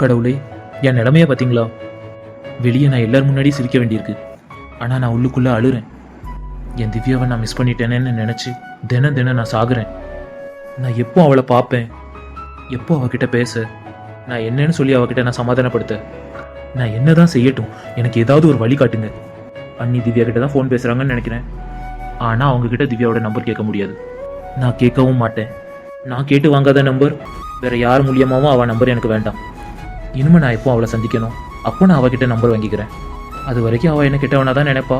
கடவுளே என் நிலமையா பார்த்தீங்களா? வெளியே நான் எல்லார் முன்னாடி சிரிக்க வேண்டியிருக்கு. ஆனால் நான் உள்ளுக்குள்ளே அழுறேன். என் திவ்யாவை நான் மிஸ் பண்ணிட்டேனேன்னு நினச்சி தினம் தினம் நான் சாகுறேன். நான் எப்போ அவளை பார்ப்பேன்? எப்போ அவகிட்ட பேச? நான் என்னன்னு சொல்லி அவகிட்ட நான் சமாதானப்படுத்த? நான் என்ன தான் செய்யட்டும்? எனக்கு ஏதாவது ஒரு வழி காட்டுங்க. அண்ணி திவ்யா கிட்ட தான் ஃபோன் பேசுகிறாங்கன்னு நினைக்கிறேன். ஆனால் அவங்கக்கிட்ட திவ்யாவோட நம்பர் கேட்க முடியாது. நான் கேட்கவும் மாட்டேன். நான் கேட்டு வாங்காத நம்பர் வேற யார் மூலியமாவும் அவள் நம்பர் எனக்கு வேண்டாம். இனிமே நான் எப்போ அவளை சந்திக்கணும்? அப்போ நான் அவகிட்ட நம்பர் வாங்கிக்கிறேன். அது வரைக்கும் அவள் என்ன கிட்டவனா தான் நினைப்பா.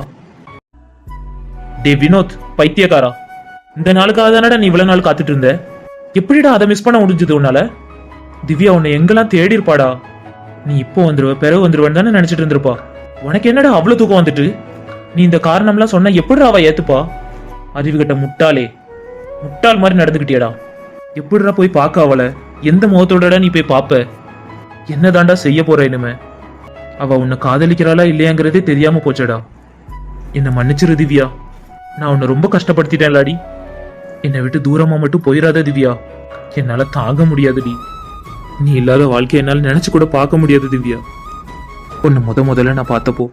டே வினோத் பைத்தியக்காரா. இந்த நாளுக்காக தானடா நீ இவ்வளவு நாள் காத்துட்டு இருந்த? எப்படிடா அதை மிஸ் பண்ண முடிஞ்சது உன்னால? திவ்யா உன்னை எங்கெல்லாம் தேடி இருப்பாடா நீ இப்போ வந்துருவ பிறகு வந்துருவன்னு தானே நினைச்சிட்டு இருந்திருப்பா. உனக்கு என்னடா அவ்வளவு தூக்கம் வந்துட்டு? நீ இந்த காரணம்லாம் சொன்னா எப்படிடா அவ ஏத்துப்பா? அறிவுகிட்ட முட்டாளே. முட்டாள் மாதிரி நடந்துக்கிட்டியடா எப்படிடா போய் பார்க்க அவளை? எந்த முகத்தோடடா நீ போய் பார்ப்ப? என்னதாண்டா செய்ய போற இனிமே? அவ உன்னை காதலிக்கிறாளா இல்லையாங்கிறதே தெரியாம போச்சடா. என்னை மன்னிச்சிரு திவ்யா. நான் உன்னை ரொம்ப கஷ்டப்படுத்திட்டேன்லாடி. என்னை விட்டு தூரமா மட்டும் போயிடாத திவ்யா. என்னால தாங்க முடியாதுடி. நீ இல்லாத வாழ்க்கை என்னால் நினைச்சு கூட பார்க்க முடியாது திவ்யா. உன்னை முத முதல்ல நான் பார்த்தப்போ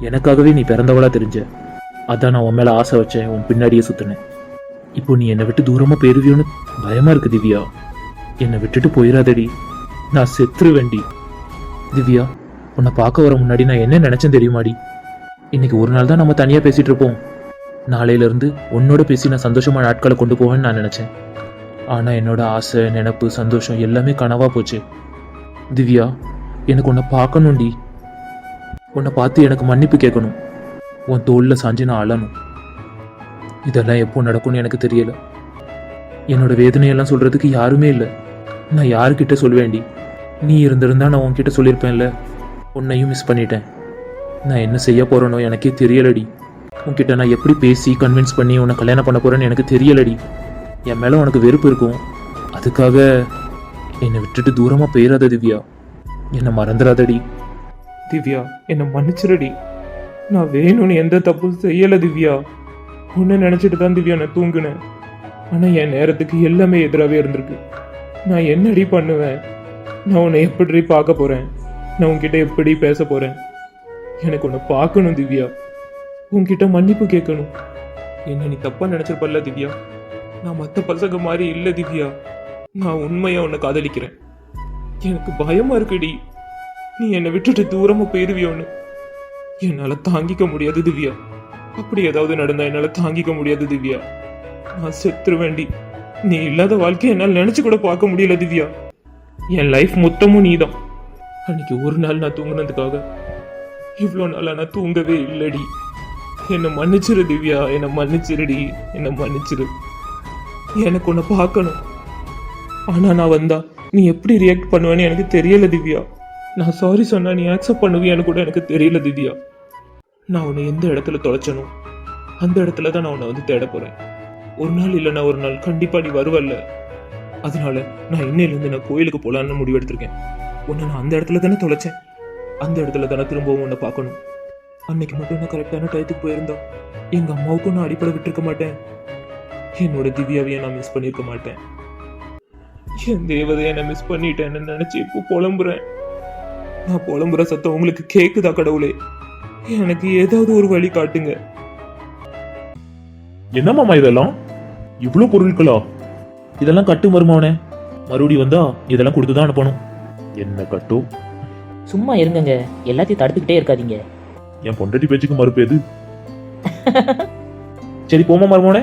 எனக்காகவே நீ பிறந்தவளா தெரிஞ்ச. அதான் நான் உன் மேல ஆசை வச்சேன் உன் பின்னாடியே சுத்தினேன். இப்போ நீ என்னை விட்டு தூரமா போயிருவியோன்னு பயமா இருக்கு திவ்யா. என்னை விட்டுட்டு போயிடாதடி. நான் செத்துருவேண்டி திவ்யா உன்னை பார்க்க வர முன்னாடி நான் என்ன நினச்சேன் தெரியுமாடி? இன்னைக்கு ஒரு நாள் தான் நம்ம தனியாக பேசிகிட்டு இருப்போம். நாளையிலேருந்து உன்னோட பேசி நான் சந்தோஷமான நாட்களை கொண்டு போவேன்னு நான் நினச்சேன். ஆனால் என்னோட ஆசை நினப்பு சந்தோஷம் எல்லாமே கனவாக போச்சு. திவ்யா எனக்கு உன்னை பார்க்கணும்டி. உன்னை பார்த்து எனக்கு மன்னிப்பு கேட்கணும். உன் தோளில் சாஞ்சு நான் அழணும். இதெல்லாம் எப்போ நடக்கும்னு எனக்கு தெரியல. என்னோட வேதனையெல்லாம் சொல்கிறதுக்கு யாருமே இல்லை. நான் யாருக்கிட்ட சொல்வேண்டி நீ இருந்திருந்தா நான் உன்கிட்ட சொல்லியிருப்பேன்ல. உன்னையும் மிஸ் பண்ணிட்டேன். நான் என்ன செய்ய போகிறேனோ எனக்கே தெரியலடி. உன்கிட்ட நான் எப்படி பேசி கன்வின்ஸ் பண்ணி உன்னை கல்யாணம் பண்ண போகிறேன்னு எனக்கு தெரியலடி. என் மேலே உனக்கு வெறுப்பு இருக்கும். அதுக்காக என்னை விட்டுட்டு தூரமாக போயிடாத திவ்யா. என்னை மறந்துடாதடி திவ்யா என்னை மன்னிச்சிடடி நான் வேணும்னு எந்த தப்பும் செய்யலை திவ்யா. உன்னை நினச்சிட்டு தான் திவ்யா நான் தூங்கினேன். ஆனால் என் நேரத்துக்கு எல்லாமே எதிராகவே இருந்திருக்கு. நான் என்னடி பண்ணுவேன்? நான் உன்னை எப்படி பார்க்க போறேன்? நான் உன்கிட்ட எப்படி பேச போறேன்? எனக்கு உன்னை பார்க்கணும் திவ்யா. உன்கிட்ட மன்னிப்பு கேட்கணும். என்ன நீ தப்பா நினைச்சிருப்பல்ல திவ்யா? நான் மற்ற பசங்க மாதிரி இல்லை திவ்யா. நான் உண்மையா உன்னை காதலிக்கிறேன். எனக்கு பயமா இருக்குடி. நீ என்னை விட்டுட்டு தூரமா போயிருவியோன்னு என்னால தாங்கிக்க முடியாது திவ்யா. அப்படி ஏதாவது நடந்தா என்னால தாங்கிக்க முடியாது திவ்யா. நான் செத்துருவேண்டி நீ இல்லாத வாழ்க்கையை என்னால் நினச்சி கூட பார்க்க முடியல திவ்யா. என் லைஃப் மொத்தமும் நீ தான் அன்னைக்கு ஒரு நாள் நான் தூங்கினதுக்காக இவ்வளோ நாளாக நான் தூங்கவே இல்லடி. என்னை மன்னிச்சிரு திவ்யா. என்னை மன்னிச்சிருடி. என்னை மன்னிச்சிரு. எனக்கு உன்னை பார்க்கணும். ஆனால் நான் வந்தா நீ எப்படி ரியாக்ட் பண்ணுவேன்னு எனக்கு தெரியல திவ்யா. நான் சாரி சொன்னா நீ ஆக்செப்ட் பண்ணுவியான்னு கூட எனக்கு தெரியல திவ்யா. நான் உன்னை எந்த இடத்துல தொலைச்சனும் அந்த இடத்துல தான் நான் உன்னை வந்து தேட போகிறேன் ஒரு நாள் இல்லைன்னா ஒரு நாள் கண்டிப்பா நீ வருவல்ல. அதனால நான் இன்னையிலேருந்து நான் கோயிலுக்கு போகலான்னு முடிவெடுத்திருக்கேன் உன்னை நான் அந்த இடத்துல தானே தொலைச்சேன். அந்த இடத்துல தானே திரும்பவும் உன்னை பார்க்கணும். அன்னைக்கு மட்டும் நான் கரெக்டான டயத்துக்கு போயிருந்தோம் எங்க அம்மாவுக்கும் நான் அடிப்படை விட்டுருக்க மாட்டேன். என்னோட திவ்யாவையும் நான் மிஸ் பண்ணியிருக்க மாட்டேன். என் தேவதையை நான் மிஸ் பண்ணிட்டேன்னு நினைச்சு இப்போ புலம்புறேன். நான் புலம்புற சத்தம் உங்களுக்கு கேக்குதா கடவுளே? எனக்கு ஏதாவது ஒரு வழி காட்டுங்க. என்னமாமா இதெல்லாம்? இவ்வளோ பொருட்களா இதெல்லாம் கட்டு மருமவனே மறுபடி வந்தா இதெல்லாம் கொடுத்து தான் அனுப்பணும். என்ன கட்டு? சும்மா இருங்கங்க. எல்லாத்தையும் தடுத்துக்கிட்டே இருக்காதீங்க. என் பொண்டட்டி பேச்சுக்கு மறுப்பு எது? சரி போமா மருமவனே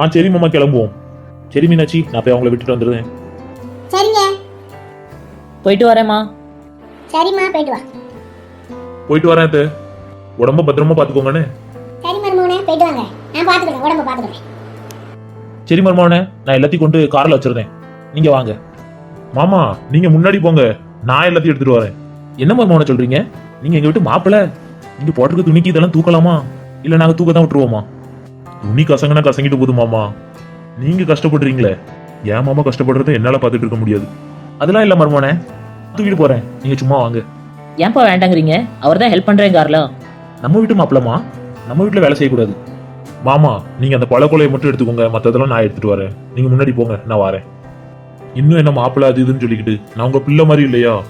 ஆ சரி மாமா கிளம்புவோம். சரி மீனாட்சி நான் போய் அவங்கள விட்டுட்டு வந்துடுறேன். சரிங்க. போயிட்டு வரேம்மா. சரிம்மா போயிட்டு வா. போயிட்டு வரேன் அத்தை. உடம்ப பத்திரமா பார்த்துக்கோங்கண்ணே. சரி மருமகனே போயிட்டு வாங்க. நான் பார்த்துக்கிறேன் உடம்ப பார்த்துக்கிறேன். சரி மருமவனே நான் எல்லாத்தையும் கொண்டு கார்ல வச்சிருந்தேன். நீங்க வாங்க. மாமா நீங்க முன்னாடி போங்க. நான் எல்லாத்தையும் எடுத்துட்டு வரேன். என்ன மருமவனை சொல்றீங்க? நீங்க எங்க வீட்டு மாப்பிள? நீங்க போட்டிருக்க துணிக்கு இதெல்லாம் தூக்கலாமா? இல்ல நாங்க தூக்க தான் விட்டுருவோமா? துணி கசங்கன்னா கசங்கிட்டு போகுது மாமா. நீங்க கஷ்டப்படுறீங்களே. ஏன் மாமா கஷ்டப்படுறத என்னால பார்த்துட்டு இருக்க முடியாது. அதெல்லாம் இல்ல மருமவனே தூக்கிட்டு போறேன். நீங்க சும்மா வாங்க. ஏன்பா வேண்டாங்கிறீங்க? அவர் தான் ஹெல்ப் பண்றேங்கார்ல நம்ம வீட்டு மாப்பிளமா? நம்ம வீட்டுல வேலை செய்யக்கூடாது. மாமா நீங்க அந்த பழ கொலையை மட்டும் எடுத்துக்கோங்க. மத்ததெல்லாம் நான் எடுத்துட்டு வரேன். நீங்க முன்னாடி போங்க நான் வரேன். இன்னும் என்ன மாப்பிள அது இதுன்னு சொல்லிக்கிட்டு நான் உங்க பிள்ளை மாதிரி இல்லையா?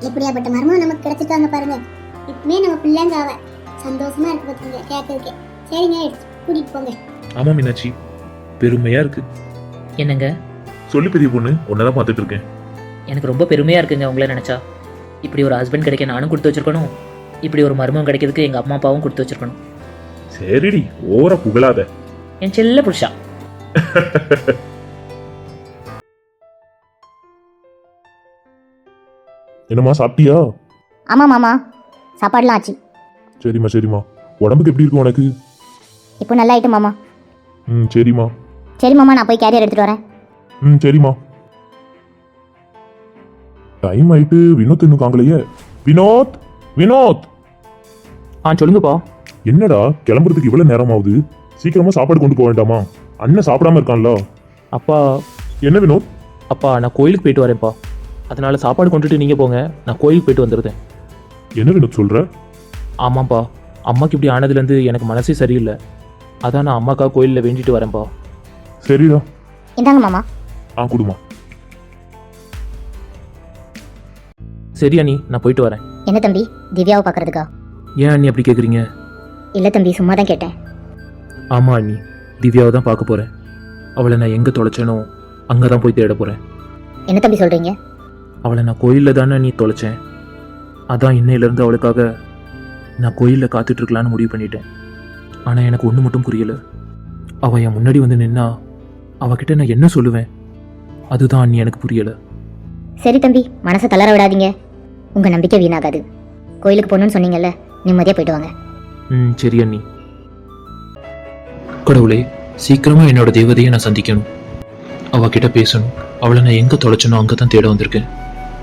எப்படியாப்பட்ட மர்மம் நமக்கு கிடைச்சிட்டாங்க பாருங்க. இப்பமே நம்ம பிள்ளைங்க அவ. சந்தோஷமா இருக்கு பார்த்துங்க கேட்கறதுக்கு. சரிங்க கூட்டிட்டு போங்க. ஆமா மீனாட்சி. பெருமையா இருக்கு. என்னங்க? சொல்லு பெரிய பொண்ணு உன்னதான் பார்த்துட்டு இருக்கேன். எனக்கு ரொம்ப பெருமையாக இருக்குங்க உங்களை நினச்சா. இப்படி ஒரு ஹஸ்பண்ட் கிடைக்க நானும் கொடுத்து வச்சிருக்கணும். இப்படி ஒரு மருமகம் கிடைக்கிறதுக்கு எங்கள் அம்மா அப்பாவும் கொடுத்து வச்சிருக்கணும். சரிடி ஓவரா புகழாத. என் செல்ல புருஷா. என்னம்மா சாப்பிட்டியா? ஆமா மாமா. சாப்பாடுலாம் ஆச்சு. சரிம்மா சரிம்மா. உடம்புக்கு எப்படி இருக்கும் உனக்கு? இப்போ நல்லா ஆயிட்டு மாமா. ம் சரிம்மா. சரி மாமா நான் போய் கேரியர் எடுத்துட்டு வரேன். ம் சரிம்மா. டைம் ஆயிட்டு வினோத் இன்னும் காங்கலையே. வினோத்! வினோத்! ஆ சொல்லுங்கப்பா. என்னடா கிளம்புறதுக்கு இவ்வளவு நேரம் ஆகுது சீக்கிரமா சாப்பாடு கொண்டு போக வேண்டாமா? அண்ணன் சாப்பிடாம இருக்கான்ல. அப்பா. என்ன வினோத்? அப்பா நான் கோயிலுக்கு போயிட்டு வரேன்ப்பா. அதனால சாப்பாடு கொண்டுட்டு நீங்கள் போங்க. நான் கோயிலுக்கு போயிட்டு வந்துடுறேன் என்ன வினோத் சொல்ற? ஆமாப்பா அம்மாக்கு இப்படி ஆனதுலேருந்து எனக்கு மனசே சரியில்லை. அதான் நான் அம்மாக்கா கோயிலில் வேண்டிட்டு வரேன்ப்பா. சரிடா. இந்தாங்க மாமா. ஆ குடுமா. சரி அண்ணி. நான் போயிட்டு வரேன். என்ன தம்பி? திவ்யாவை பார்க்கறதுக்கா? ஏன் அண்ணி அப்படி கேட்குறீங்க இல்ல தம்பி சும்மா தான் கேட்டேன். ஆமாம் அண்ணி. திவ்யாவை தான் பார்க்க போகிறேன் அவளை நான் எங்கே தொலைச்சேனோ அங்கே தான் போய் தேட போகிறேன் என்ன தம்பி சொல்றீங்க? அவளை நான் கோயிலில் தானே நீ தொலைச்சேன். அதான் இன்னையிலேருந்து அவளுக்காக நான் கோயிலில் காத்துட்ருக்கலான்னு முடிவு பண்ணிட்டேன். ஆனால் எனக்கு ஒன்று மட்டும் புரியல. அவள் என் முன்னாடி வந்து நின்னா அவகிட்ட நான் என்ன சொல்லுவேன்? அதுதான் அண்ணி எனக்கு புரியலை. சரி தம்பி மனசை தளர விடாதீங்க. உங்க நம்பிக்கை வீணாகாது. கோயிலுக்கு போகணும்னு சொன்னீங்கல்ல நிம்மதியா போயிட்டு வாங்க. ம் சரி அண்ணி. கடவுளே சீக்கிரமா என்னோட தேவதையை நான் சந்திக்கணும். அவகிட்ட பேசணும். அவளை நான் எங்க தொலைச்சனோ அங்கே தான் தேட வந்திருக்கேன்.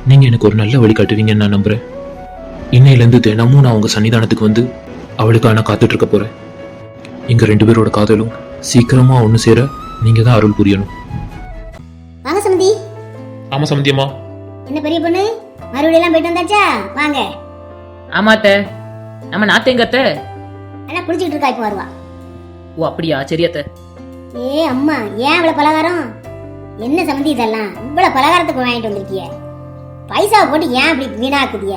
நீங்க எனக்கு ஒரு நல்ல வழி காட்டுவீங்கன்னு நான் நம்புறேன். இன்னையிலேருந்து தினமும் நான் உங்க சன்னிதானத்துக்கு வந்து அவளுக்காக நான் காத்துட்டு இருக்க போறேன். எங்க ரெண்டு பேரோட காதலும் சீக்கிரமா ஒன்று சேர நீங்க தான் அருள் புரியணும். வாங்க சமந்தி ஆமா சமந்தியம்மா என்ன பெரிய பொண்ணு? மறுபடியும் எல்லாம் போயிட்டு வந்தாச்சா? வாங்க. ஆமாத்த. நம்ம நாத்தேங்கத்த. ஆனா குளிச்சுட்டு இருக்கா இப்போ வருவா. ஓ அப்படியா? சரியத்த ஏ அம்மா ஏன் இவ்வளவு பலகாரம்? என்ன சம்மந்தி இதெல்லாம்? இவ்வளவு பலகாரத்துக்கு வாங்கிட்டு வந்திருக்கிய. பைசாவை போட்டு ஏன் இப்படி வீணாக்குதிய?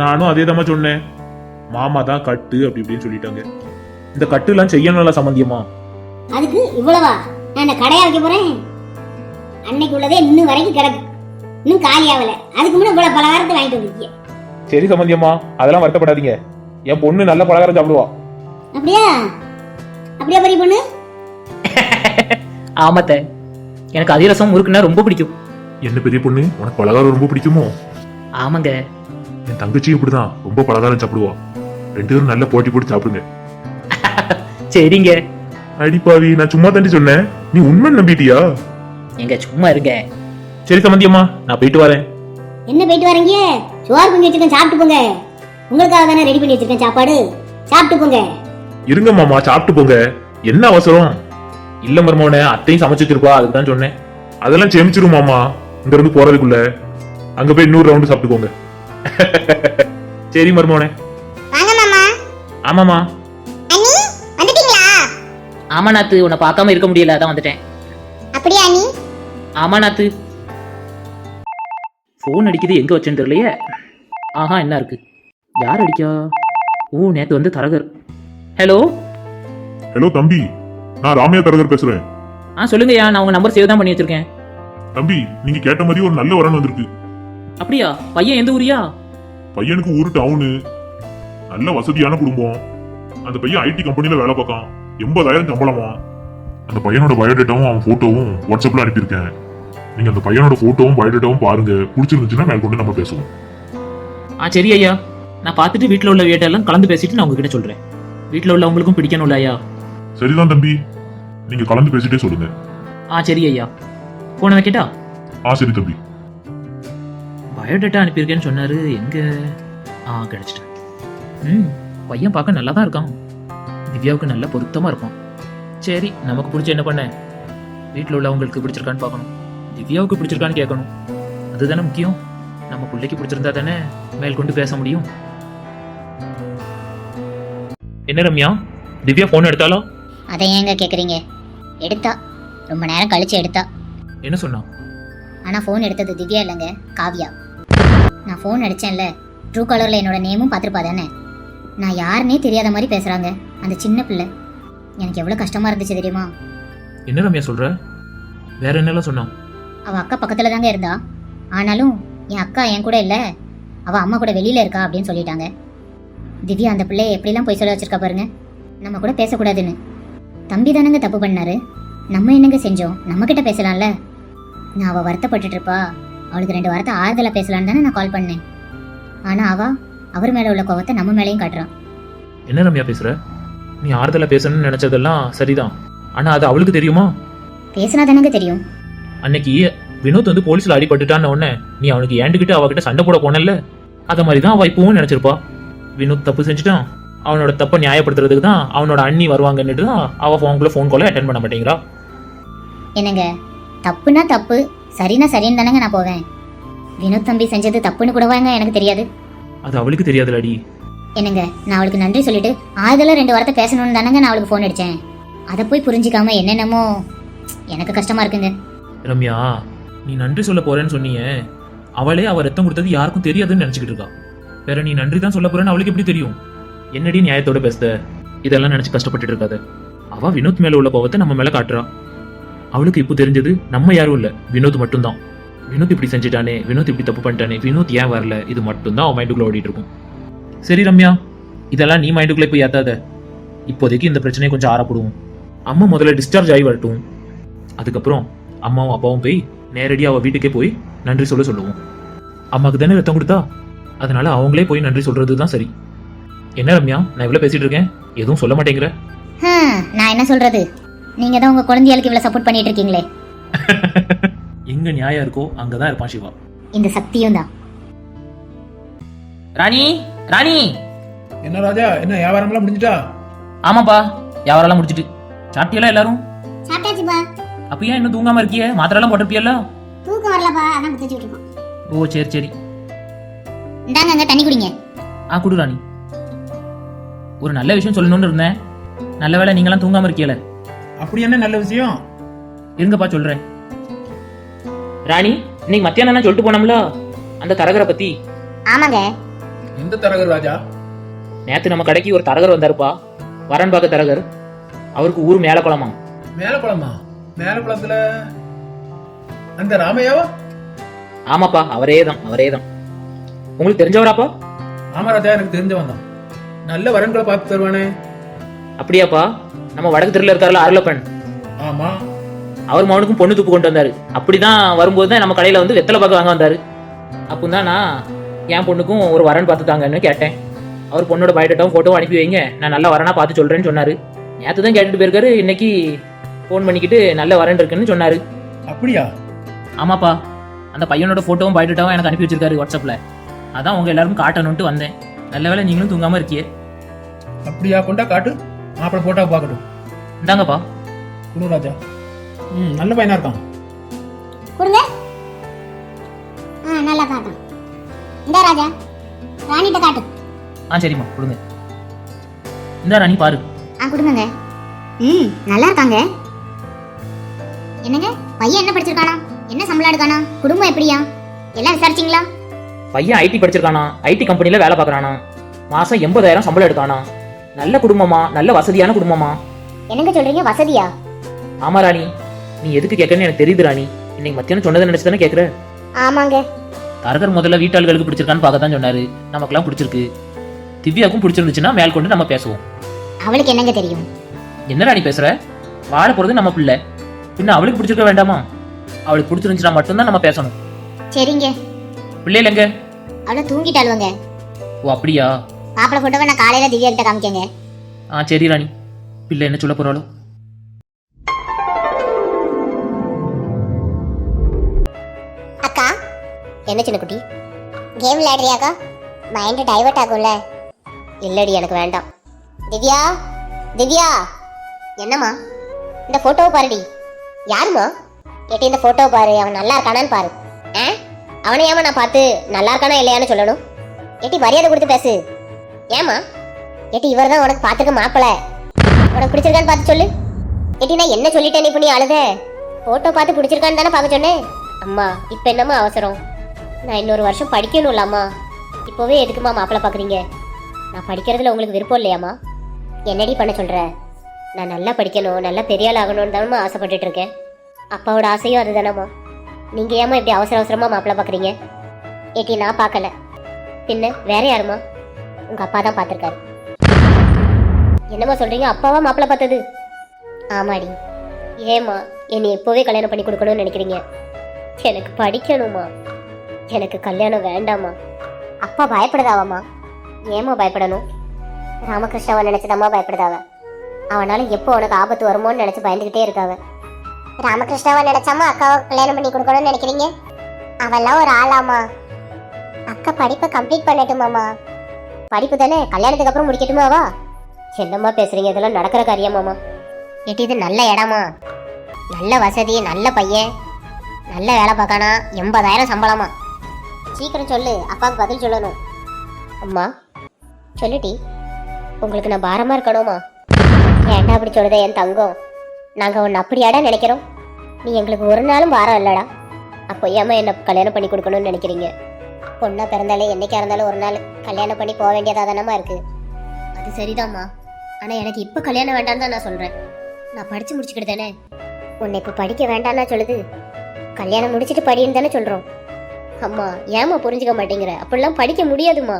நானும் அதே தான் சொன்னேன். மாமா தான் கட்டு அப்படி இப்படின்னு சொல்லிட்டாங்க. இந்த கட்டுலாம் செய்யணும்ல சம்பந்தியமா அதுக்கு இவ்வளவா? நான் என்ன கடையா வைக்க போறேன்? அன்னைக்கு உள்ளதே இன்னும் வரைக்கும் கிடக்கு. இன்னும் காலி ஆகல. அதுக்கு முன்ன இவ்வளவு பலகாரத்தை வாங்கிட்டு வந்திருக்கிய. சரி சம்பந்தியம்மா அதெல்லாம் வருத்தப்படாதீங்க. என் பொண்ணு நல்ல பலகாரம் சாப்பிடுவா. அப்படியா? அப்படியா பெரிய பொண்ணு? ஆமாத்த. எனக்கு அதிரசம் முறுக்குன்னா ரொம்ப பிடிக்கும். என்ன பெரிய பொண்ணு? உனக்கு பலகாரம் ரொம்ப பிடிக்குமோ? ஆமாங்க. என் தங்கச்சியும் இப்படிதான். ரொம்ப பலகாரம் சாப்பிடுவா. ரெண்டு பேரும் நல்ல போட்டி போட்டு சாப்பிடுங்க. சரிங்க. அடிப்பாவி நான் சும்மா தாண்டி சொன்னேன். நீ உண்மை நம்பிட்டியா? எங்க சும்மா இருங்க. சரி சம்பந்தியம்மா நான் போயிட்டு வரேன். என்ன போயிட்டு வரீங்க? சோறு பொங்கி வச்சிருக்கேன் சாப்பிட்டு போங்க. உங்களுக்காக தானே ரெடி பண்ணி வச்சிருக்கேன் சாப்பாடு? சாப்பிட்டு போங்க. இருங்க மாமா சாப்பிட்டு போங்க. என்ன அவசரம்? இல்ல மருமவனே அத்தையும் சமைச்சு வச்சிருப்பா அதுக்கு தான் சொன்னேன். அதெல்லாம் சேமிச்சிரும் மாமா இங்க இருந்து போறதுக்குள்ள. அங்க போய் இன்னொரு ரவுண்டு சாப்பிட்டுக்கோங்க. சரி மருமவனே. வாங்க மாமா. ஆமாமா அண்ணி வந்துட்டீங்களா? ஆமா நாத்து உன்னை பார்க்காம இருக்க முடியல அதான் வந்துட்டேன். அப்படியா அண்ணி? ஆமா நாத்து. ஃபோன் அடிக்குது எங்க வச்சேன்னு தெரியலையே. ஆஹா என்ன இருக்கு? யார் அடிக்கா ஓ நேத்து வந்து தரகர். ஹலோ? ஹலோ தம்பி. நான் ராமையா தரகர் பேசுறேன். ஆ சொல்லுங்கய்யா நான் உங்க நம்பர் சேவ் தான் பண்ணி வச்சிருக்கேன். தம்பி நீங்க கேட்ட மாதிரி ஒரு நல்ல வரன் வந்திருக்கு. அப்படியா? பையன் எந்த ஊரியா பையனுக்கு ஊரு டவுனு. நல்ல வசதியான குடும்பம். அந்த பையன் ஐடி கம்பெனில வேலை பார்க்கான். எண்பதாயிரம் சம்பளமா அந்த பையனோட பயோடேட்டாவும் அவன் போட்டோவும் வாட்ஸ்அப்ல அனுப்பியிருக்கேன். நீங்க அந்த பையனோட போட்டோவும் பயோடேட்டாவும் பாருங்க. பிடிச்சிருந்துச்சுன்னா மேற்கொண்டு நம்ம பேசுவோம். ஆ சரி ஐயா. நான் பார்த்துட்டு வீட்டில் உள்ள வீட்டெல்லாம் கலந்து பேசிட்டு நான் உங்ககிட்ட சொல்றேன். வீட்டில் உள்ளவங்களுக்கும் பிடிக்கணும்ல ஐயா? சரிதான் தம்பி. நீங்க கலந்து பேசிட்டே சொல்லுங்க. ஆ சரி ஐயா. போன வைக்கட்டா? ஆ சரி தம்பி. பயோடேட்டா அனுப்பியிருக்கேன்னு சொன்னாரு. எங்க? ஆ கிடைச்சிட்டேன். ம் பையன் பார்க்க நல்லா தான் இருக்கான். திவ்யாவுக்கு நல்ல பொருத்தமா இருப்பான். சரி நமக்கு பிடிச்ச என்ன பண்ண? வீட்டில் உள்ளவங்களுக்கு பிடிச்சிருக்கான்னு பார்க்கணும். திவ்யாவுக்கு பிடிச்சிருக்கான்னு கேட்கணும். அதுதானே முக்கியம். நம்ம பிள்ளைக்கு பிடிச்சிருந்தா தானே மேல் கொண்டு பேச முடியும். என்ன ரம்யா? திவ்யா ஃபோன் எடுத்தாலா அதை ஏங்க கேக்குறீங்க? எடுத்தா. ரொம்ப நேரம் கழிச்சு எடுத்தா. என்ன சொன்னா? ஆனா ஃபோன் எடுத்தது திவ்யா இல்லைங்க காவியா. நான் ஃபோன் அடிச்சேன்ல ட்ரூ காலரில் என்னோட நேமும் பார்த்துருப்பா தானே. நான் யாருன்னே தெரியாத மாதிரி பேசுகிறாங்க அந்த சின்ன பிள்ளை. எனக்கு எவ்வளோ கஷ்டமாக இருந்துச்சு தெரியுமா? என்ன ரம்யா சொல்ற? வேற என்னெல்லாம் சொன்னான் அவள் அக்கா பக்கத்தில் தாங்க இருந்தா. ஆனாலும் என் அக்கா என் கூட இல்லை அவள் அம்மா கூட வெளியில் இருக்கா அப்படின்னு சொல்லிட்டாங்க. திவ்யா அந்த பிள்ளைய எப்படிலாம் போய் சொல்ல வச்சிருக்கா பாருங்க. நம்ம கூட பேசக்கூடாதுன்னு. தம்பி தானங்க தப்பு பண்ணாரு. நம்ம என்னங்க செஞ்சோம்? நம்மக்கிட்ட பேசலாம்ல. நான் அவள் வருத்தப்பட்டுட்டு இருப்பா அவளுக்கு ரெண்டு வாரத்தை ஆறுதலாக பேசலான்னு தானே நான் கால் பண்ணேன். ஆனால் அவள் அவர் மேலே உள்ள கோவத்தை நம்ம மேலேயும் காட்டுறான். என்ன ரம்யா பேசுற? நீ ஆறுதலா பேசணும்னு நினைச்சதெல்லாம் சரிதான். ஆனா அது அவளுக்கு தெரியுமா? பேசினா தானங்க தெரியும். அன்னைக்கு வினோத் வந்து போலீஸ்ல அடிபட்டுட்டான்னு உடனே நீ அவனுக்கு ஏண்டுகிட்டு அவகிட்ட சண்டை போட போனல்ல? அத மாதிரி தான் அவ இப்பவும் நினைச்சிருப்பா. வினோத் தப்பு செஞ்சுட்டான் அவனோட தப்பை நியாயப்படுத்துறதுக்கு தான் அவனோட அண்ணி வருவாங்கன்னுட்டு தான் அவ ஃபோன்குள்ள ஃபோன் காலை அட்டன் பண்ண மாட்டேங்கிறா. என்னங்க தப்புனா தப்பு சரினா சரின்னு தானங்க நான் போவேன். வினோத் தம்பி செஞ்சது தப்புன்னு கூடவாங்க எனக்கு தெரியாது. அது அவளுக்கு தெரியாதுலடி. என்னங்க நான் அவளுக்கு நன்றி சொல்லிட்டு ஆறுதலா ரெண்டு வாரத்தை பேசணும்னு தானங்க நான் அவளுக்கு ஃபோன் அடிச்சேன். அதை போய் புரிஞ்சிக்காம என்னென்னமோ எனக்கு கஷ்டமா இருக்குங்க. ரம்யா நீ நன்றி சொல்ல போறேன்னு சொன்னீங்க அவளே அவ ரத்தம் கொடுத்தது யாருக்கும் தெரியாதுன்னு நினைச்சுக்கிட்டு இருக்கா. வேற நீ நன்றி தான் சொல்ல போறேன்னு அவளுக்கு எப்படி தெரியும்? என்னடி நியாயத்தோட பேசுத? இதெல்லாம் நினைச்சு கஷ்டப்பட்டுட்டு இருக்காது. அவ வினோத் மேல உள்ள கோவத்தை நம்ம மேல காட்டுறா. அவளுக்கு இப்போ தெரிஞ்சது நம்ம யாரும் இல்ல. வினோத் மட்டும்தான். வினோத் இப்படி செஞ்சுட்டானே வினோத் இப்படி தப்பு பண்ணிட்டானே வினோத் ஏன் வரல? இது மட்டும்தான் அவன் மைண்டுக்குள்ள ஓடிட்டு இருக்கும். சரி ரம்யா இதெல்லாம் நீ மைண்டுக்குள்ள போய் ஏத்தாத. இப்போதைக்கு இந்த பிரச்சனையை கொஞ்சம் ஆறப்படுவோம். அம்மா முதல்ல டிஸ்சார்ஜ் ஆகி வரட்டும். அதுக்கப்புறம் அம்மாவும் அப்பாவும் போய் நேரடியாக அவள் வீட்டுக்கே போய் நன்றி சொல்ல சொல்லுவோம். அம்மாவுக்கு தானே ரத்தம் கொடுத்தா? அதனால அவங்களே போய் நன்றி சொல்றது தான் சரி. என்ன ரம்யா நான் இவ்வளோ பேசிட்டு இருக்கேன். எதுவும் சொல்ல மாட்டேங்கிற? நான் என்ன சொல்றது? நீங்க தான் உங்க குழந்தைகளுக்கு இவ்வளவு சப்போர்ட் பண்ணிட்டு இருக்கீங்களே. எங்க நியாயம் இருக்கோ அங்கதான் இருப்பான் சிவா. இந்த சக்தியும் தான். ராணி ராணி. என்ன ராஜா என்ன வியாபாரம்லாம் முடிஞ்சிட்டா? ஆமாப்பா வியாபாரம்லாம் முடிச்சிட்டு சாப்பிட்டியெல்லாம் எல்லாரும்? சாப்பிட்டாச்சுப்பா. அப்ப ஏன் இன்னும் தூங்காம இருக்கியே மாத்திரைலாம் போட்டிருப்பியல்ல? தூக்கம் வரலப்பா அதான் ஓ சரி சரி. இந்தாங்க தண்ணி குடிங்க. ஆ குடு ராணி. ஒரு நல்ல விஷயம் சொல்லணும்னு இருந்தேன். நல்ல வேளை நீங்களாம் தூங்காம இருக்கியல அப்படி என்ன நல்ல விஷயம்? இருங்கப்பா சொல்றேன். ராணி இன்னைக்கு மத்தியானம் நான் சொல்லிட்டு போனோம்ல? அந்த தரகரை பத்தி. ஆமாங்க. எந்த தரகர் ராஜா? நேத்து நம்ம கடைக்கு ஒரு தரகர் வந்தாருப்பா. வரன் பார்க்க தரகர். அவருக்கு ஊர் மேலக்குளமா. மேலக்குளமா? மேலக்குளத்துல அந்த ராமையாவா? ஆமாப்பா அவரே தான் அவரே தான் உங்களுக்கு தெரிஞ்சவராப்பா ஆமா ராஜா எனக்கு தெரிஞ்சவன் தான் நல்ல வரன்களை பார்த்து தருவானே. அப்படியாப்பா? நம்ம வடக்கு தெருல இருக்காருல அருளப்பன். ஆமா. அவர் மகனுக்கும் பொண்ணு துப்பு கொண்டு வந்தாரு. அப்படிதான் வரும்போது தான் நம்ம கடையில வந்து வெத்தலை பார்க்க வாங்க வந்தாரு. அப்போ தான் நான் என் பொண்ணுக்கும் ஒரு வரன் பார்த்துட்டாங்கன்னு கேட்டேன். அவர் பொண்ணோட பயோடேட்டாவும் ஃபோட்டோவும் அனுப்பி வைங்க. நான் நல்ல வரனா பார்த்து சொல்றேன்னு சொன்னாரு. நேற்று தான் கேட்டுட்டு போயிருக்காரு. இன்னைக்கு ஃபோன் பண்ணிக்கிட்டு நல்ல வரன் இருக்குன்னு சொன்னாரு. அப்படியா? ஆமாப்பா. அந்த பையனோட ஃபோட்டோவும் பயோடேட்டாவும் எனக்கு அனுப்பி வச்சிருக்காரு வாட்ஸ்அப்ல அதான் உங்க எல்லாருக்கும் காட்டணும்ட்டு வந்தேன். நல்ல வேளை நீங்களும் தூங்காம இருக்கியே. அப்படியா கொண்டா காட்டு. மாப்பிள போட்டா பார்க்கட்டும். இந்தாங்கப்பா. குடு ராஜா. ம். நல்ல பையனா இருக்கான். கொடுங்க. ஆ நல்லா காட்டும் இந்த ராஜா ராணிகிட்ட காட்டு. ஆ சரிம்மா கொடுங்க. இந்த ராணி பாரு. ஆ கொடுங்க ம் நல்லா இருக்காங்க. என்னங்க பையன் என்ன படிச்சிருக்கானா? என்ன சம்பளம் எடுக்கானா? குடும்பம் எப்படியா? எல்லாம் விசாரிச்சிங்களா? பையன் ஐடி படிச்சிருக்கானா? ஐடி கம்பெனில வேலை பார்க்கறானா? மாசம் எண்பதாயிரம் சம்பளம் எடுக்கானா? நல்ல குடும்பமா? நல்ல வசதியான குடும்பமா? என்னங்க சொல்றீங்க? வசதியா? ஆமா ராணி. நீ எதுக்கு கேட்கறன்னு எனக்கு தெரியுது ராணி. இன்னைக்கு மத்தியானம் சொன்னதை நினைச்சு தானே கேட்குற ஆமாங்க. தரகர் முதல்ல வீட்டாளுகளுக்கு பிடிச்சிருக்கான்னு பார்க்க தான் சொன்னாரு. நமக்கெல்லாம் பிடிச்சிருக்கு. திவ்யாவுக்கும் பிடிச்சிருந்துச்சுன்னா மேல் கொண்டு நம்ம பேசுவோம். அவளுக்கு என்னங்க தெரியும்? என்ன ராணி பேசுற? வாழ போறது நம்ம பிள்ளை. பின்ன அவளுக்கு பிடிச்சிருக்க வேண்டாமா? அவளுக்கு பிடிச்சிருந்துச்சுன்னா மட்டும்தான் நம்ம பேசணும். சரிங்க. பிள்ளைகள் எங்க அவளை தூங்கிட்டாளுவங்க. ஓ அப்படியா? மாப்பிள போட்டோவை நான் காலையில திவ்யா கிட்ட காமிக்கங்க ஆ சரி ராணி. பிள்ளை என்ன சொல்ல போறாளோ? அக்கா என்ன சின்ன குட்டி? கேம் விளையாடுறியாக்கா? மைண்ட் டைவர்ட் ஆகும்ல. இல்லடி எனக்கு வேண்டாம். திவ்யா திவ்யா என்னம்மா? இந்த போட்டோவை பாருடி. யாரும்மா? கேட்டி இந்த போட்டோவை பாரு அவன் நல்லா இருக்கானான்னு பாரு. ஆ? அவனை ஏமா நான் பார்த்து நல்லா இருக்கானா இல்லையான்னு சொல்லணும்? ஏட்டி மரியாதை கொடுத்து பேசு. ஏமா ஏட்டி இவர் தான் உனக்கு பார்த்துக்க மாப்பிள. உனக்கு பிடிச்சிருக்கான்னு பார்த்து சொல்லு. ஏட்டி நான் என்ன சொல்லிட்டேன் இப்போ நீ அழுத? ஃபோட்டோ பார்த்து பிடிச்சிருக்கான்னு தானே பார்க்க சொன்னேன். அம்மா இப்போ என்னம்மா அவசரம்? நான் இன்னொரு வருஷம் படிக்கணும்லாமா இப்போவே எதுக்குமா மாப்பிள்ளை பார்க்குறீங்க நான் படிக்கிறதுல உங்களுக்கு விருப்பம் இல்லையாம்மா? என்னடி பண்ண சொல்கிற நான் நல்லா படிக்கணும் நல்லா பெரியாள் ஆகணும்னு தானம்மா ஆசைப்பட்டுட்டு இருக்கேன். அப்பாவோட ஆசையும் அதுதானம்மா. நீங்க ஏமா இப்படி அவசர அவசரமா மாப்பிள்ள பாக்குறீங்க? ஏட்டி நான் பார்க்கல. பின்ன வேற யாருமா உங்க அப்பா தான் பார்த்துருக்காரு. என்னம்மா சொல்றீங்க? அப்பாவா மாப்பிள்ள பார்த்தது? ஆமாடி. ஏம்மா என்னை எப்போவே கல்யாணம் பண்ணி கொடுக்கணும்னு நினைக்கிறீங்க? எனக்கு படிக்கணுமா எனக்கு கல்யாணம் வேண்டாமா அப்பா பயப்படுதாவாம்மா? ஏம்மா பயப்படணும்? ராமகிருஷ்ணாவை நினைச்சதாமா பயப்படுதாவ? அவனால எப்போ உனக்கு ஆபத்து வருமோன்னு நினைச்சு பயந்துகிட்டே இருக்காவ? ராமகிருஷ்ணாவை நினைச்சாம அக்காவை கல்யாணம் பண்ணி கொடுக்கணும்னு நினைக்கிறீங்க? அவெல்லாம் ஒரு ஆளாமா அக்கா படிப்பை கம்ப்ளீட் பண்ணட்டுமாமா படிப்பு தானே? கல்யாணத்துக்கு அப்புறம் முடிக்கட்டுமாவா என்னம்மா பேசுறீங்க? இதெல்லாம் நடக்கிற காரியமாமா எட்டி இது நல்ல இடமா நல்ல வசதி நல்ல பையன். நல்ல வேலை பார்க்கானா எண்பதாயிரம் சம்பளமா. சீக்கிரம் சொல்லு. அப்பாவுக்கு பதில் சொல்லணும். அம்மா சொல்லுட்டி உங்களுக்கு நான் பாரமாக இருக்கணுமா? ஏன்டா அப்படி சொல்லுதே என் தங்கம்? நாங்க உன்னை அப்படியாடா நினைக்கிறோம்? நீ எங்களுக்கு ஒரு நாளும் வாரம் இல்லடா. அப்போ ஏமா என்ன கல்யாணம் பண்ணி கொடுக்கணும்னு நினைக்கிறீங்க? பொண்ணா பிறந்தாலே என்னைக்கா இருந்தாலும் ஒரு நாள் கல்யாணம் பண்ணி போக வேண்டியதா தானமா இருக்கு. அது சரிதாம்மா. ஆனா எனக்கு இப்ப கல்யாணம் வேண்டாம்னு தான் நான் சொல்றேன். நான் படிச்சு முடிச்சுக்கிட்டு தானே. உன்னை இப்ப படிக்க வேண்டாம்னா சொல்லுது. கல்யாணம் முடிச்சுட்டு படின்னு தானே சொல்றோம். அம்மா ஏம்மா புரிஞ்சுக்க மாட்டேங்கிற? அப்படிலாம் படிக்க முடியாதுமா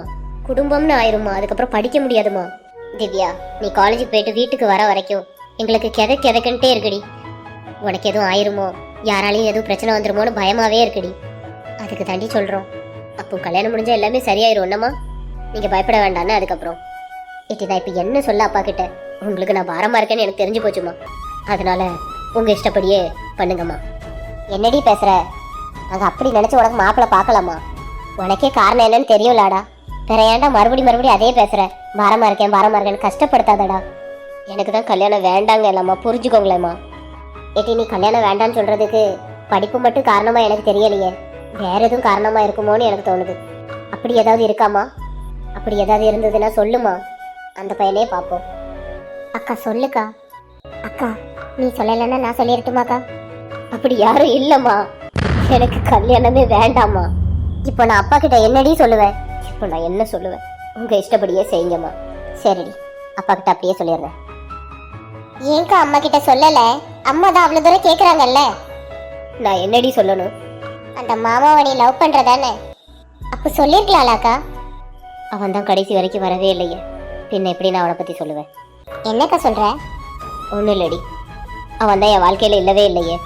குடும்பம்னு ஆயிருமா அதுக்கப்புறம் படிக்க முடியாதுமா திவ்யா நீ காலேஜுக்கு போயிட்டு வீட்டுக்கு வர வரைக்கும் எங்களுக்கு கெத கெதக்குன்ட்டே இருக்குடி. உனக்கு எதுவும் ஆயிருமோ? யாராலையும் எதுவும் பிரச்சனை வந்துருமோன்னு பயமாவே இருக்குடி. அதுக்கு தாண்டி சொல்றோம். அப்போ கல்யாணம் முடிஞ்சா எல்லாமே சரியாயிரும் என்னம்மா? நீங்க பயப்பட வேண்டாம்னு அதுக்கப்புறம். ஏட்டி நான் இப்போ என்ன சொல்ல அப்பா கிட்ட? உங்களுக்கு நான் பாரமா இருக்கேன்னு எனக்கு தெரிஞ்சு போச்சுமா அதனால உங்க இஷ்டப்படியே பண்ணுங்கம்மா. என்னடி பேசுற? நாங்க அப்படி நினைச்சு உனக்கு மாப்பிள்ளை பார்க்கலாமா? உனக்கே காரணம் என்னன்னு தெரியும்லாடா. வேற ஏன்டா மறுபடி மறுபடியும் அதே பேசுற? பாரமா இருக்கேன் பாரமா இருக்கேன்னு கஷ்டப்படுத்தாதடா. எனக்கு தான் கல்யாணம் வேண்டாங்க இல்லம்மா புரிஞ்சுக்கோங்களேம்மா. ஏட்டி நீ கல்யாணம் வேண்டான்னு சொல்கிறதுக்கு படிப்பு மட்டும் காரணமாக எனக்கு தெரியலையே. வேற எதுவும் காரணமாக இருக்குமோன்னு எனக்கு தோணுது. அப்படி ஏதாவது இருக்காமா அப்படி ஏதாவது இருந்ததுன்னா சொல்லுமா அந்த பையனே பார்ப்போம். அக்கா சொல்லுக்கா. அக்கா நீ சொல்லலைன்னா நான் சொல்லிடட்டுமாக்கா? அப்படி யாரும் இல்லைம்மா. எனக்கு கல்யாணமே வேண்டாம்மா. இப்போ நான் அப்பா கிட்ட என்னடி சொல்லுவேன்? இப்போ நான் என்ன சொல்லுவேன்? உங்கள் இஷ்டப்படியே செய்யுங்கம்மா. சரிடி. அப்பா கிட்ட அப்படியே சொல்லிடுறேன். ஏங்கா அம்மா கிட்ட சொல்லல? அம்மா தான் அவ்வளவு தூரம் கேக்குறாங்கல்ல? நான் என்னடி சொல்லணும்? அந்த மாமாவை நீ லவ் பண்றதானே? அப்ப சொல்லிருக்கலாம்லக்கா. அவன் தான் கடைசி வரைக்கும் வரவே இல்லையே. பின்ன எப்படி நான் அவனை பத்தி சொல்லுவேன்? என்னக்கா சொல்ற? ஒன்றும் இல்லடி. அவன் தான் என் வாழ்க்கையில இல்லவே இல்லையே.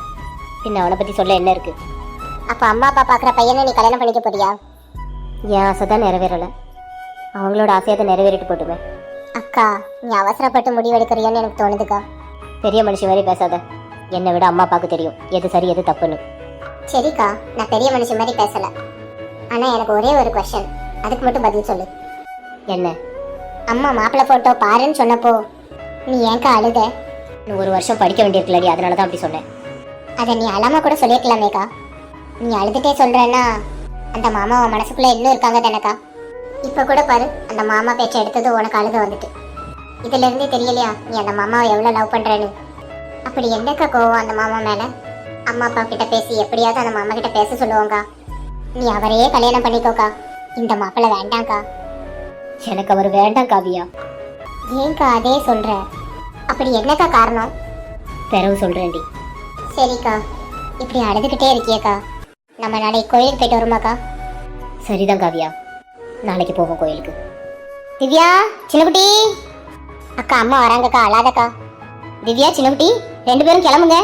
பின்ன அவனை பத்தி சொல்ல என்ன இருக்கு? அப்ப அம்மா அப்பா பாக்குற பையனை நீ கல்யாணம் பண்ணிக்க போறியா? என் ஆசை தான் நிறைவேறல. அவங்களோட ஆசையை தான் நிறைவேறிட்டு போட்டுமே. அக்கா நீ அவசரப்பட்டு முடிவெடுக்கிறியோன்னு எனக்கு தோணுதுக்கா. பெரிய மனுஷன் மாதிரி பேசாத. என்னை விட அம்மா அப்பாவுக்கு தெரியும். எது சரி எது தப்புன்னு. சரிக்கா நான் பெரிய மனுஷன் மாதிரி பேசல. ஆனா எனக்கு ஒரே ஒரு கொஸ்டின் அதுக்கு மட்டும் பதில் சொல்லு. என்ன? அம்மா மாப்பிள்ளை போட்டோ பாருன்னு சொன்னப்போ நீ ஏன்க்கா அழுத? இன்னும் ஒரு வருஷம் படிக்க வேண்டியிருக்கலடி அதனால தான் அப்படி சொன்னேன். அதை நீ அழாம கூட சொல்லியிருக்கலாமேக்கா. நீ அழுதுட்டே சொல்றேன்னா அந்த மாமா உன் மனசுக்குள்ள இன்னும் இருக்காங்க தானக்கா. இப்ப கூட பாரு அந்த மாமா பேச்சை எடுத்தது உனக்கு அழுத வந்துட்டு. இதுல இருந்தே தெரியலையா? நீ அந்த மாமாவை எவ்வளவு லவ் பண்றேன்னு. அப்படி என்னக்கா கோவம் அந்த மாமா மேல? அம்மா அப்பா கிட்ட பேசி எப்படியாவது அந்த மாமா கிட்ட பேச சொல்லுவோங்கா. நீ அவரையே கல்யாணம் பண்ணிக்கோக்கா. இந்த மாப்பிள்ளை வேண்டாம்க்கா. எனக்கு அவர் வேண்டாம் காவியா. ஏன்க்கா அதே சொல்ற? அப்படி என்னக்கா காரணம்? பிறகு சொல்றேன்டி. சரிக்கா. இப்படி அழுதுகிட்டே இருக்கியேக்கா. நம்ம நாளைக்கு கோயிலுக்கு போயிட்டு வருமாக்கா சரிதான் காவியா. நாளைக்கு போவோம் கோயிலுக்கு. திவ்யா சின்னக்குட்டி. அக்கா அம்மா வராங்கக்கா அழாதக்கா. திவ்யா சின்னகுட்டி ரெண்டு பேரும் கிளம்புங்க.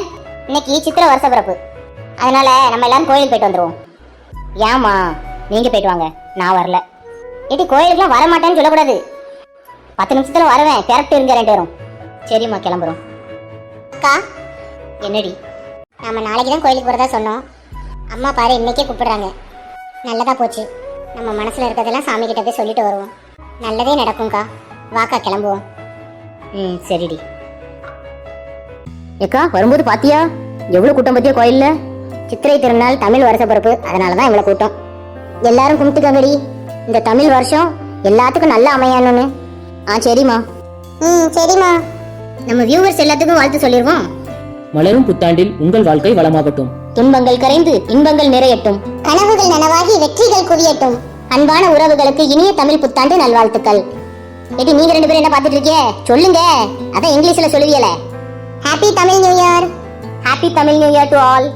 இன்னைக்கு சித்திர வருஷ பிறப்பு. அதனால நம்ம எல்லாரும் கோயிலுக்கு போயிட்டு வந்துடுவோம் ஏம்மா நீங்க போயிட்டு வாங்க. நான் வரல. ஏட்டி கோயிலுக்குலாம் வர மாட்டேன்னு சொல்லக்கூடாது. பத்து நிமிஷத்துல வருவேன். திரட்டு இருங்க ரெண்டு பேரும். சரிம்மா கிளம்புறோம். அக்கா என்னடி? நாம நாளைக்கு தான் கோயிலுக்கு போறதா சொன்னோம். அம்மா பாரு இன்னைக்கே கூப்பிடுறாங்க. நல்லதா போச்சு. நம்ம மனசுல இருக்கிறதெல்லாம் சாமி கிட்ட போய் சொல்லிட்டு வருவோம். நல்லதே நடக்கும்க்கா. வாக்கா கிளம்புவோம். ம் சரிடி. ஏக்கா வரும்போது பாத்தியா? எவ்வளவு கூட்டம் பத்தியா கோயில்ல? சித்திரை திருநாள் தமிழ் வருஷ பிறப்பு. அதனால தான் இவ்வளவு கூட்டம். எல்லாரும் கும்பிட்டுக்கங்கடி. இந்த தமிழ் வருஷம் எல்லாத்துக்கும் நல்லா அமையணும்னு. ஆ சரிம்மா. ம் சரிம்மா. நம்ம வியூவர்ஸ் எல்லாத்துக்கும் வாழ்த்து சொல்லிடுவோம் மலரும் புத்தாண்டில் உங்கள் வாழ்க்கை வளமாகட்டும். துன்பங்கள் கரைந்து இன்பங்கள் நிறையட்டும். கனவுகள் நனவாகி வெற்றிகள் குவியட்டும். அன்பான உறவுகளுக்கு இனிய தமிழ் புத்தாண்டு நல்வாழ்த்துக்கள். எடி நீங்க ரெண்டு பேரும் என்ன பார்த்துட்டு இருக்கீங்க? சொல்லுங்க. அதான் இங்கிலீஷ்ல சொல்லுவீங்களே. Happy Tamil new year happy Tamil new year to all